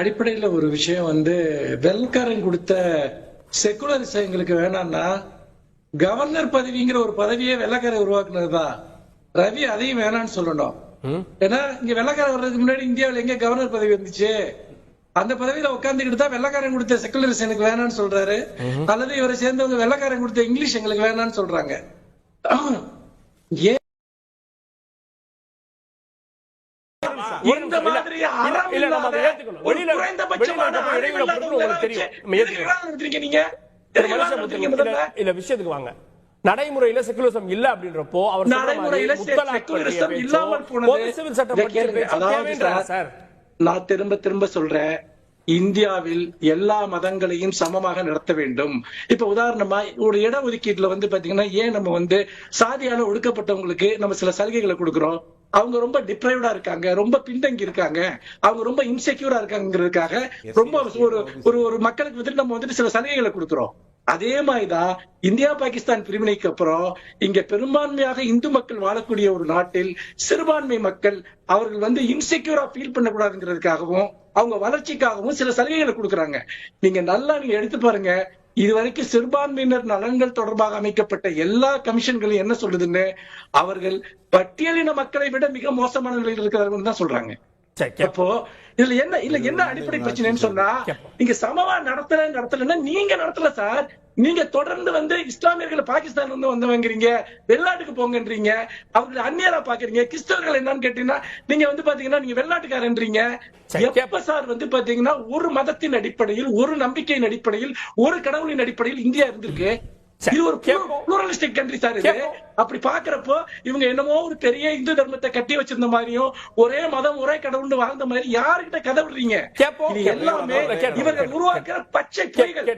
அடிப்படையில ஒரு விஷயம் வந்து வெல்காரன் கொடுத்த செக்குலரிசம் எங்களுக்கு வேணாம்னா கவர்னர் பதவிங்கிற ஒரு பதவியே வெள்ளக்காரன் உருவாக்குனதுதான் ரவி அதையும் வேணாம்னு சொல்லணும். ஏன்னா இங்க வெள்ளக்காரன் வர்றதுக்கு முன்னாடி இந்தியாவுல எங்க கவர்னர் பதவி இருந்துச்சு அந்த பதவியில உட்கார்ந்துக்கிட்டு தான் வெள்ளக்காரன் கொடுத்த செக்குலரிசம் எனக்கு வேணாம்னு சொல்றாரு. அல்லது இவரை சேர்ந்தவங்க வெள்ளக்காரன் கொடுத்த இங்கிலீஷ் எங்களுக்கு வேணாம்னு சொல்றாங்க. ஏன் இந்த மாதிரி அறம் இல்லாத. ஒரு குறைந்தபட்சமான அறிவு இல்லாத உங்களுக்கு உங்களை தெரியும். எதுக்கு நீங்க? இல்ல, விஷயத்துக்கு வாங்க. நடைமுறையில செக்குலரிசம் இல்ல அப்படின்றப்போ அவர் நடைமுறையில செக்குலரிசம் இல்லாமல் போனது சிவில் சட்டம் சார், நான் திரும்ப திரும்ப சொல்றேன். இந்தியாவில் எல்லா மதங்களையும் சமமாக நடத்த வேண்டும். இப்ப உதாரணமா ஒரு இட ஒதுக்கீட்டுல வந்து பாத்தீங்கன்னா ஏன் நம்ம வந்து சாதியால ஒடுக்கப்பட்டவங்களுக்கு நம்ம சில சலுகைகளை கொடுக்கிறோம்? அவங்க ரொம்ப டிப்ரைவ்டா இருக்காங்க ரொம்ப பின்தங்கி இருக்காங்க அவங்க ரொம்ப இன்செக்யூரா இருக்காங்கிறதுக்காக ரொம்ப ஒரு ஒரு ஒரு மக்களுக்கு வந்துட்டு நம்ம வந்துட்டு சில சலுகைகளை கொடுக்கிறோம். அதே மாதிரிதான் இந்தியா பாகிஸ்தான் பிரிவினைக்கு அப்புறம் இங்க பெரும்பான்மையாக இந்து மக்கள் வாழக்கூடிய ஒரு நாட்டில் சிறுபான்மை மக்கள் அவர்கள் வந்து இன்செக்யூரா ஃபீல் பண்ணக்கூடாதுங்கிறதுக்காகவும் அவங்க வளர்ச்சிக்காகவும் சில சலுகைகளை கொடுக்கறாங்க. நீங்க நல்லா நீங்க எடுத்து பாருங்க இதுவரைக்கும் சிறுபான்மையினர் நலன்கள் தொடர்பாக அமைக்கப்பட்ட எல்லா கமிஷன்களும் என்ன சொல்லுதுன்னு அவர்கள் பட்டியலின மக்களை விட மிக மோசமான நிலையில் இருக்கிறார்கள் தான் சொல்றாங்க. அப்போ இதுல என்ன இல்ல என்ன அடிப்படை பிரச்சனைன்னு சொன்னா. நீங்க சமமா நடத்தல நடத்தலன்னா நீங்க நடத்தல சார் நீங்க தொடர்ந்து வந்து இஸ்லாமியர்களை பாகிஸ்தான் வந்து வந்தவங்கிறீங்க வெளிநாட்டுக்கு போங்கன்றீங்க அவர்களை அந்நியரா பாக்குறீங்க கிறிஸ்தவர்கள் என்னன்னு கேட்டீங்கன்னா நீங்க வந்து பாத்தீங்கன்னா நீங்க வெளிநாட்டுக்காரன்றீங்க. எப்ப சார் வந்து பாத்தீங்கன்னா ஒரு மதத்தின் அடிப்படையில் ஒரு நம்பிக்கையின் அடிப்படையில் ஒரு கடவுளின் அடிப்படையில் இந்தியா இருந்திருக்கு? இது ஒரு. புளூரலிஸ்டிக் கண்ட்ரி சார் இது. அப்படி பாக்குறப்போ இவங்க என்னமோ ஒரு பெரிய இந்து தர்மத்தை கட்டி வச்சிருந்த மாதிரியும் ஒரே மதம் ஒரே கடவுள்னு வாழ்ந்த மாதிரி யாருகிட்ட கதை விடுறீங்க. இது எல்லாமே. இவர்கள் உருவாக்குற பச்சை பொய்கள்.